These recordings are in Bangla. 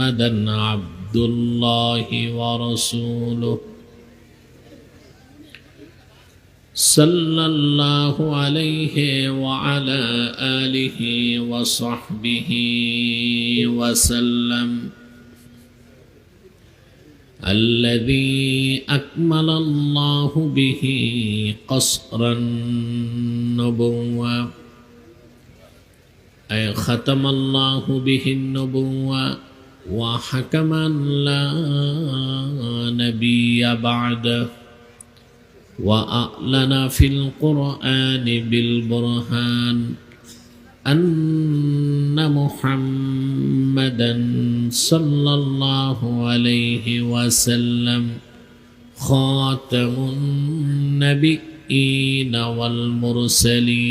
محمدا عبد الله ورسوله. صلى الله عليه وعلى آله وصحبه وسلم. الذي أكمل الله به قصر النبوة. أي ختم الله به النبوة. وحكما لا نبي بعده وأعلن في القرآن بالبرهان أن محمدا صلى الله عليه وسلم خاتم النبيين والمرسلين.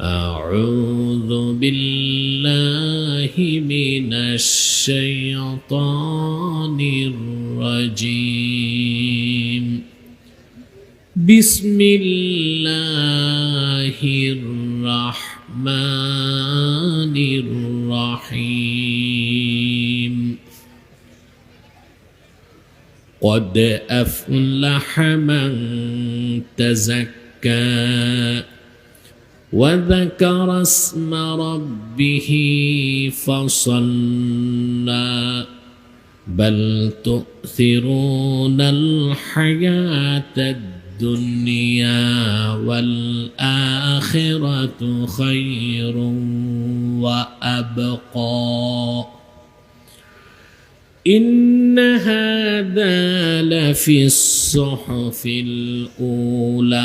أعوذ بالله من الشيطان الرجيم. بسم الله الرحمن الرحيم. قد أفلح من تزكى وذكر اسم ربه فصلى بل تؤثرون الحياة الدنيا والآخرة خير وأبقى. إن هذا لفي الصحف الأولى.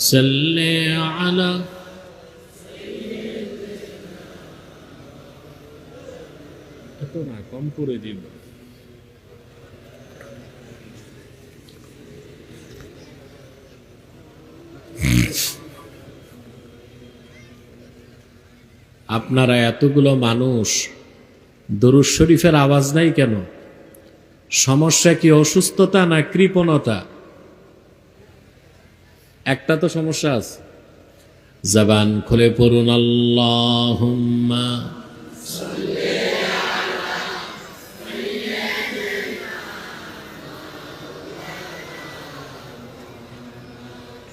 صل على এত না কম করে দিব আপনারা এতগুলো মানুষ দরুদ শরীফের আওয়াজ নাই কেন সমস্যা কি অসুস্থতা না কৃপণতা একটা তো সমস্যা আছে জবান খুলে পড়ুন আল্লাহ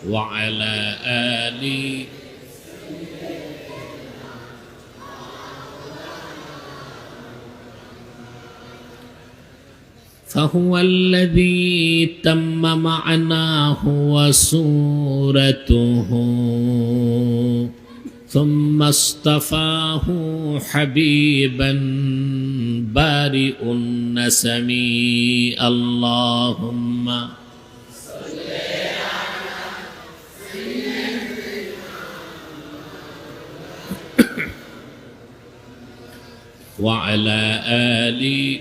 وعلى آل فهو الذي تم معناه وصورته. ثم اصطفاه حبيبا بارئ النسم اللهم وعلى آل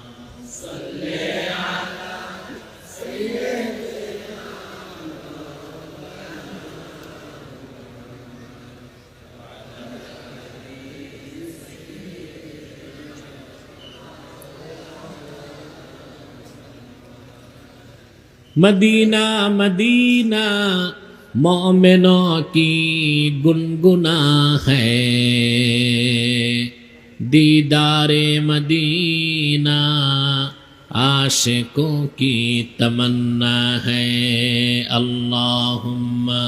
मदीना मदीना मोमिनों की गुनगुना है दीदारे मदीना आशिकों की तमन्ना है अल्लाहुम्मा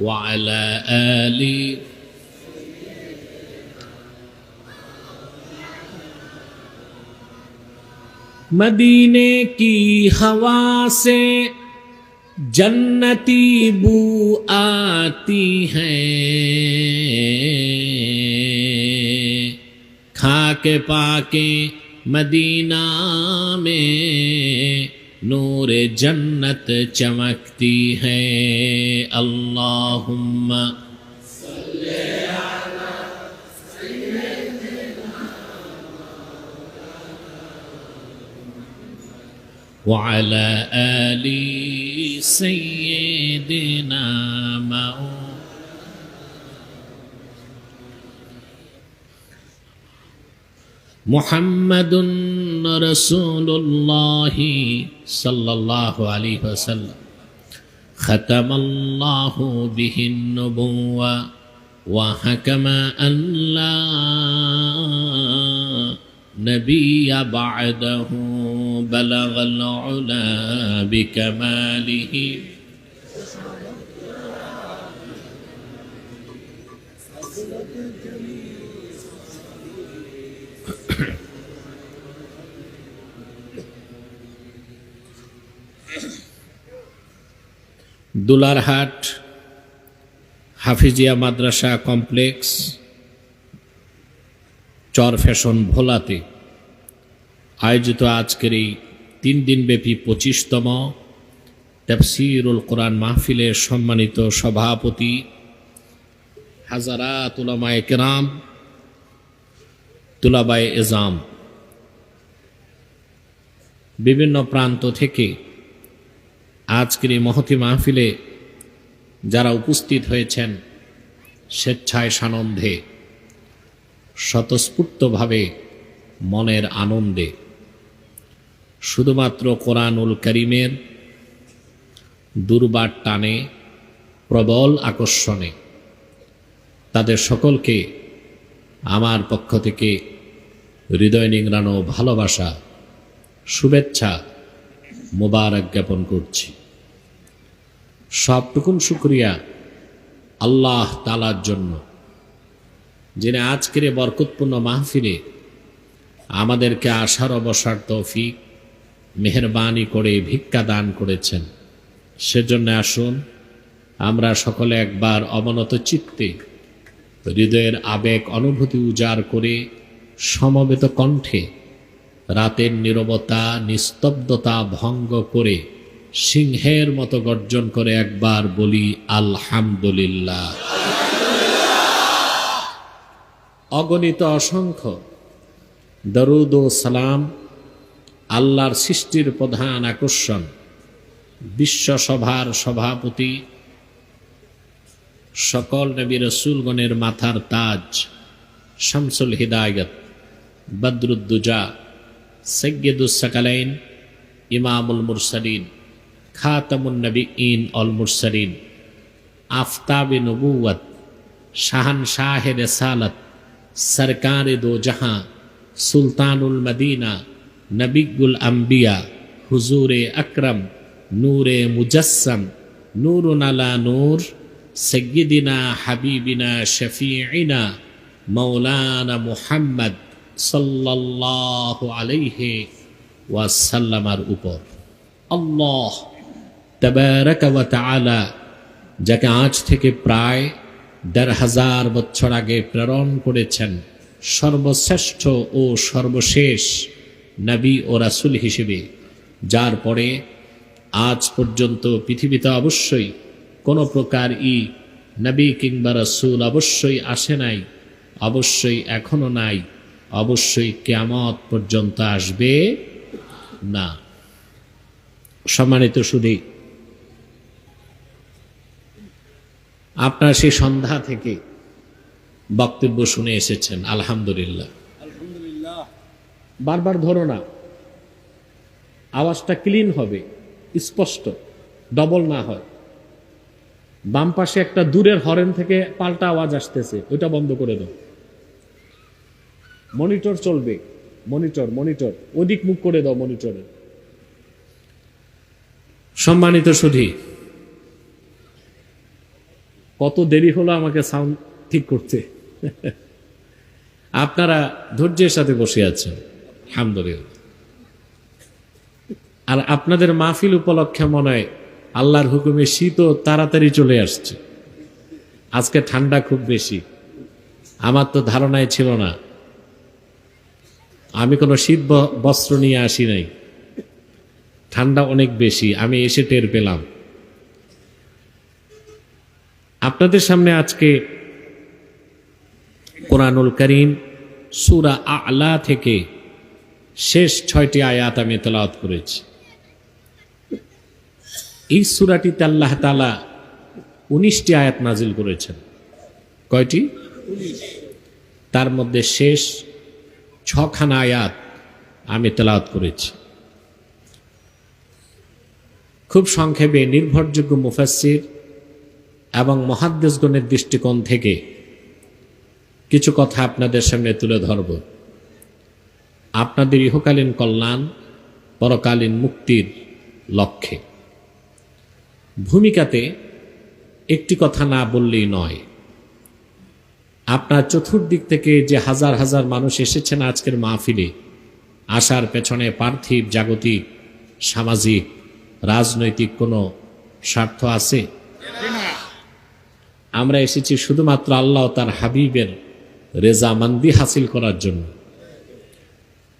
وعلى آل मदीने की हवा से जन्नती बू आती है। खाके पाके मदीना में नूर जन्नत चमकती है। अल्लाहुम्मा وعلى آل سيدنا محمد رسول الله صلى الله عليه وسلم. ختم الله به النبوة وحكم أن لا نبي بعده بلغ العلا بكماله দুলারহাট হাফিজিয়া মাদ্রাসা কমপ্লেক্স চর ফ্যাশন ভোলাতে। আয়োজিত আজকের এই তিন দিনব্যাপী পঁচিশতম তফসিরুল কোরআন মাহফিলের সম্মানিত সভাপতি হাজারা তুলামায় কেরাম, তুলাবায় এজাম। বিভিন্ন প্রান্ত থেকে আজকের এই মহতি মাহফিলে যারা উপস্থিত হয়েছেন স্বেচ্ছায় সানন্দে স্বতঃস্ফূর্তভাবে মনের আনন্দে। শুধুমাত্র কোরআনুল করিমের দুর্বার টানে, প্রবল আকর্ষণে তাদের সকলকে আমার পক্ষ থেকে হৃদয় নিংড়ানো ভালোবাসা, শুভেচ্ছা, মোবারক জ্ঞাপন করছি। সবটুকুন শুক্রিয়া আল্লাহ তালার জন্য। যিনি আজকের বরকতপূর্ণ মাহফিলে আমাদেরকে আশার অবসর তৌফিক, মেহরবানি করে, ভিক্ষা দান করেছেন। সেজন্য আসুন, আমরা সকলে একবার অবনত চিত্তে হৃদয়ের আবেগ, অনুভূতি উজাড় করে সমবেত কণ্ঠে রাতের নীরবতা, নিস্তব্ধতা ভঙ্গ করে সিংহের মতো গর্জন করে একবার বলি, আলহামদুলিল্লাহ। অগণিত অসংখ্য। দরুদ ও সালাম, আল্লাহর সৃষ্টির প্রধান আকর্ষণ, বিশ্বসভার সভাপতি, সকল নবী রসুলগণের মাথার তাজ, শামসুল হিদায়ত, বদরুদ্দুজা সৈয়দুসাকালাইন ইমামুল মুরসালিন, খাতামুন নবী ইন অল মুরসালিন, আফতাবে নবুয়ত শাহান শাহে রসালত সরকার দো জাহাঁ সুলতানুল মদিনা নবিগুল আম্বিয়া হুজুরে আকরম নূরে মুজসম নূর আলা নূর সৈয়দিনা হাবিবিনা শফিনা মৌলানা মুহাম্মদ সাল্লাল্লাহু আলাইহি ওয়াসাল্লামার উপর আল্লাহ তাবারাক ওয়া তাআলা যাকে আজ থেকে প্রায় দেড় হাজার বছর আগে প্রেরণ করেছেন সর্বশ্রেষ্ঠ ও সর্বশেষ নবী ও রাসুল হিসেবে, যার পরে আজ পর্যন্ত পৃথিবীতে অবশ্যই কোনো প্রকার ই নবী কিংবা রাসুল অবশ্যই আসে নাই, অবশ্যই এখনও নাই, অবশ্যই কেয়ামত পর্যন্ত আসবে না। সম্মানিত শুধু আপনার সেই সন্ধ্যা থেকে বক্তব্য শুনে এসেছেন আলহামদুলিল্লাহ। বারবার ধরো না আওয়াজটা ক্লিন হবে স্পষ্ট ডবল না হয়। বাম পাশে একটা দূরের হরেন থেকে পাল্টা আওয়াজ আসতেছে ওইটা বন্ধ করে দাও। মনিটর চলবে মনিটর মনিটর ওদিক মুখ করে দাও মনিটরে। সম্মানিত সুধী কত দেরি হলো আমাকে সাউন্ড ঠিক করতে। আপনারা ধৈর্যের সাথে বসে আছেন, আলহামদুলিল্লাহ। আর আপনাদের মাহফিল উপলক্ষে মনে হয় আল্লাহর হুকুমে শীতও তাড়াতাড়ি চলে আসছে। আজকে ঠান্ডা খুব বেশি। আমার তো ধারণায় ছিল না। আমি কোনো শীত বস্ত্র নিয়ে আসি নাই। ঠান্ডা অনেক বেশি, আমি এসে টের পেলাম। আপনাদের সামনে আজকে কোরআনুল করিম সুরা আলা থেকে শেষ ছয়টি আয়াত আমি তেলাওয়াত করেছি। এই সুরাটিতে আল্লাহ তালা উনিশটি আয়াত নাজিল করেছেন। কয়টি? তার মধ্যে শেষ ছখানা আয়াত আমি তেলাওয়াত করেছি। খুব সংক্ষেপে নির্ভরযোগ্য মুফাসির এবং মহাদ্দেশগণের দৃষ্টিকোণ থেকে কিছু কথা আপনাদের সামনে তুলে ধরব। আপনাদের ইহকালীন কল্যাণ, পরকালীন মুক্তির লক্ষ্যে। ভূমিকাতে একটি কথা না বললেই নয়। আপনার চতুর্দিক থেকে যে হাজার হাজার মানুষ এসেছেন আজকের মাহফিলে আসার পেছনে পার্থিব জাগতিক, সামাজিক, রাজনৈতিক কোনো স্বার্থ আছে? আমরা এসেছি শুধুমাত্র আল্লাহ তার হাবিবের রেজামান্দি হাসিল করার জন্য।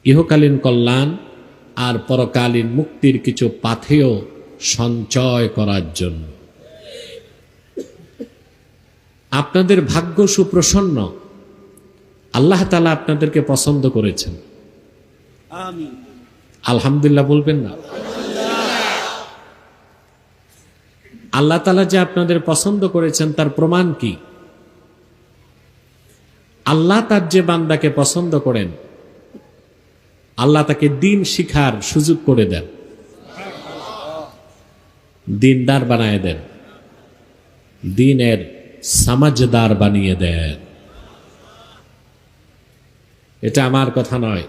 ইহকালীন কল্যাণ আর পরকালীন মুক্তির কিছু পাথেয় সঞ্চয় করার জন্য। আপনাদের ভাগ্য সুপ্রসন্ন। আল্লাহ তালা আপনাদেরকে পছন্দ করেছেন। আলহামদুলিল্লাহ বলবেন না। আল্লাহ তালা যে আপনাদের পছন্দ করেছেন, তার প্রমাণ কি? আল্লাহ তার যে বান্দাকে পছন্দ করেন, আল্লাহ তাকে দিন শিখার সুযোগ করে দেন। দিনদার বানায় দেন। দিনের সমাজদার বানিয়ে দেন। এটা আমার কথা নয়।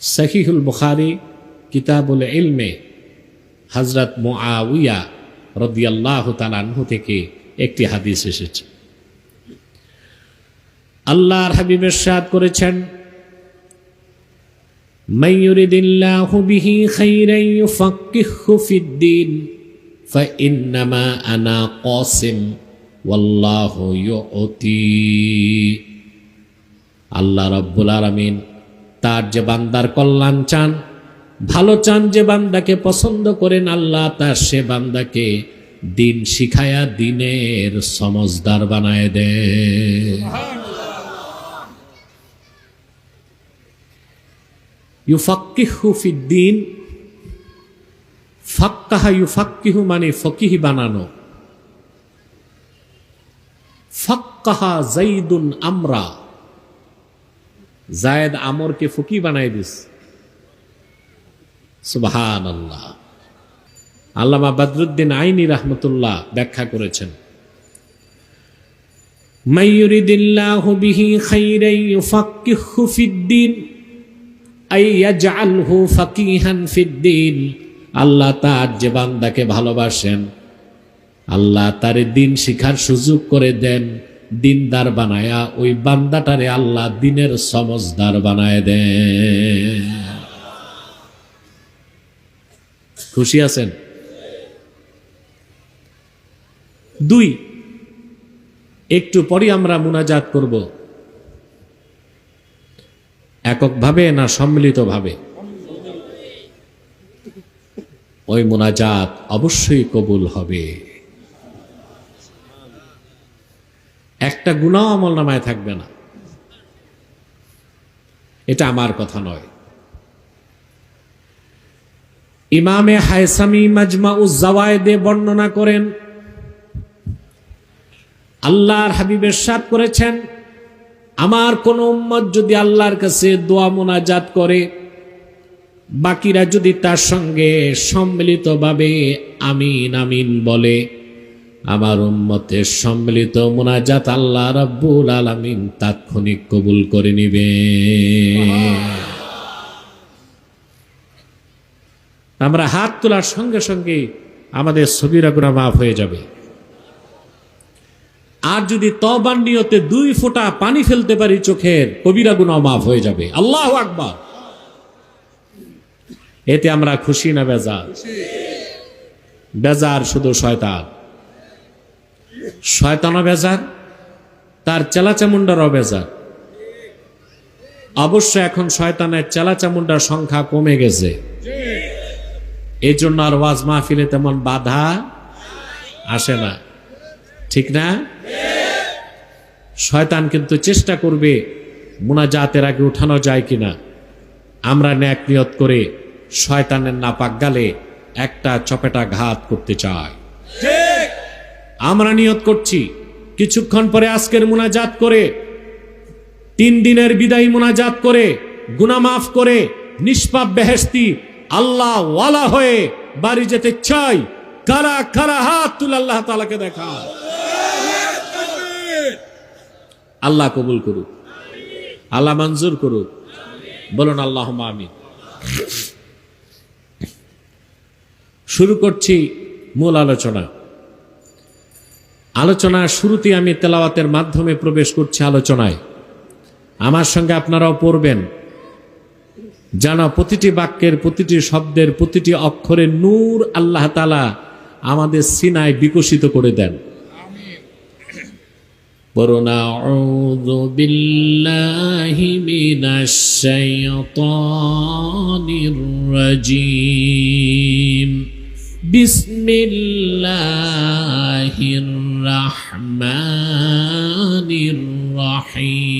সহিহুল বুখারি কিতাবুল ইলমে হজরত মুআউইয়া রদিয়াল্লাহ তালানহু থেকে একটি হাদিস এসেছে। আল্লাহর হাবিবের সাদ করেছেন আনা আল্লাহ রাব্বুল আলামিন তার যে বান্দার কল্যাণ চান ভালো চান যে বান্দাকে পছন্দ করেন আল্লাহ, তার সে বান্দাকে দিন শিখায়া দিনের সমজদার বানায় দেয় ইউফাক্কিহু ফিদ্দিন, ফাক্কাহা ইউফাক্কিহু মানে ফকিহি বানানো। ফাক্কাহা জাইদুন আমরা, জায়দ আমরকে ফকি বানাই দিস। আল্লাহ আল্লামা বদরুদ্দিন আইনি রহমতুল্লাহ ব্যাখ্যা করেছেন। আল্লাহ তার যে বান্দাকে ভালোবাসেন, আল্লাহ তার দিন শিখার সুযোগ করে দেন, দিনদার বানায়া ওই বান্দাটারে আল্লাহ দিনের সমজদার বানায় দেন। খুশি আছেন? দুই, একটু পরই আমরা মুনাজাত করব। এককভাবে না সম্মিলিতভাবে? ওই মুনাজাত অবশ্যই কবুল হবে। একটা গুণাও আমল নামায় থাকবে না। এটা আমার কথা নয়। ইমামে হায়সামি মাজমা উজ্জাওয়ায়দে বর্ণনা করেন, আল্লাহর হাবিবের সাথ করেছেন, আমার কোন উম্মত যদি আল্লাহর কাছে দোয়া মোনাজাত করে, বাকিরা যদি তার সঙ্গে সম্মিলিতভাবে আমিন আমিন বলে, আমার উম্মতের সম্মিলিত মোনাজাত আল্লাহ রাব্বুল আলামিন তাৎক্ষণিক কবুল করে নিবে। আমরা হাত তোলার সঙ্গে সঙ্গে আমাদের ছবিরা গুণা মাফ হয়ে যাবে। আর যদি তবার নিয়তে দুই ফোঁটা পানি ফেলতে পারি চোখের, কবিরা গুণা মাফ হয়ে যাবে। আল্লাহ আকবার। এতে আমরা খুশি না বেজার? বেজার শুধু শয়তান। শয়তানও বেজার, তার চেলাচামুন্ডারও বেজার। অবশ্য এখন শয়তানের চেলাচামুন্ডার সংখ্যা কমে গেছে। এই জন্য আর ওয়াজ মাহফিলে তেমন বাধা আসে না। ঠিক না? শয়তান কিন্তু চেষ্টা করবে মুনাজাতের আগে উঠানো যায় কিনা। আমরা ন্যাক নিয়ত করে শয়তানের নাপাক গালে একটা চপেটা ঘাত করতে চাই। আমরা নিয়ত করছি, কিছুক্ষণ পরে আজকের মুনাজাত করে, তিন দিনের বিদায়ী মুনাজাত করে গুনা মাফ করে, নিষ্পাপ বেহেস্তি আল্লাহ ওয়ালা হয়ে বাড়ি যেতে চাই। কারা কারা হাত তুলে আল্লাহ তালাকে দেখা আল্লাহ কবুল করুক। আল্লাহ মঞ্জুর করুক। বলুন আল্লাহ আমি শুরু করছি মূল আলোচনা। আলোচনা শুরুতে আমি তেলাওয়াতের মাধ্যমে প্রবেশ করছি আলোচনায়। আমার সঙ্গে আপনারাও পড়বেন। যেন প্রতিটি বাক্যের, প্রতিটি শব্দের, প্রতিটি অক্ষরে নূর আল্লাহ তালা আমাদের সিনায় বিকশিত করে দেন। বিসমিল্লাহির রাহমানির রহিম।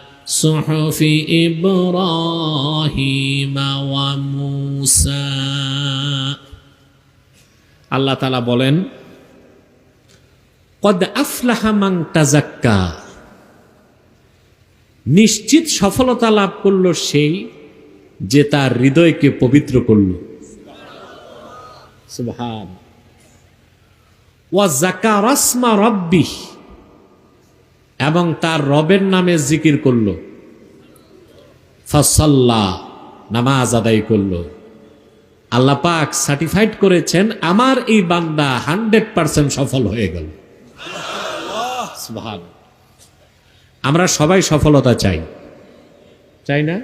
صحف إبراهيم وموسى আল্লাহ তালা বলেন কদ আফলাহা মাং তাজাক্কা নিশ্চিত সফলতা লাভ করল সেই যে তার হৃদয়কে পবিত্র করল সুবহান ওয়া জাকারাসমা রব্বি এবং তার রবের নামে জিকির করল ফসল্লা, নামাজ আদায় করল। আল্লাহ পাক সার্টিফাইড করেছেন, আমার এই বান্দা হান্ড্রেড পার্সেন্ট সফল হয়ে গেল। আমরা সবাই সফলতা চাই। চাই না?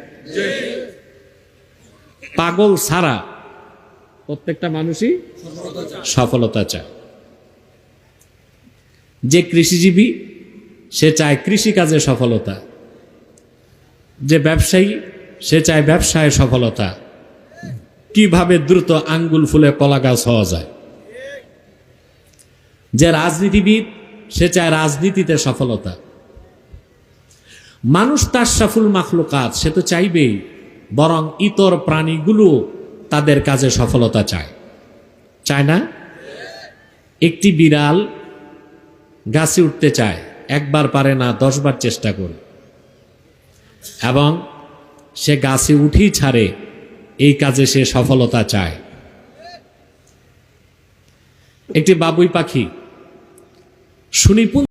পাগল ছাড়া প্রত্যেকটা মানুষই সফলতা চায়। যে কৃষিজীবী, সে চায় কৃষিকাজে সফলতা। যে ব্যবসায়ী, সে চায় ব্যবসায় সফলতা। কীভাবে দ্রুত আঙ্গুল ফুলে কলা গাছ হওয়া যায়? যে রাজনীতিবিদ, সে চায় রাজনীতিতে সফলতা। মানুষ তার সাফুল মাখলুকাত, সে তো চাইবেই, বরং ইতর প্রাণীগুলো তাদের কাজে সফলতা চায়। চায় না? একটি বিড়াল গাছে উঠতে চায়, একবার পারে না, দশবার চেষ্টা করে। এবং সে গাছে উঠি ছাড়ে এই কাজে সে সফলতা চায়। একটি বাবুই পাখি সুনিপুণ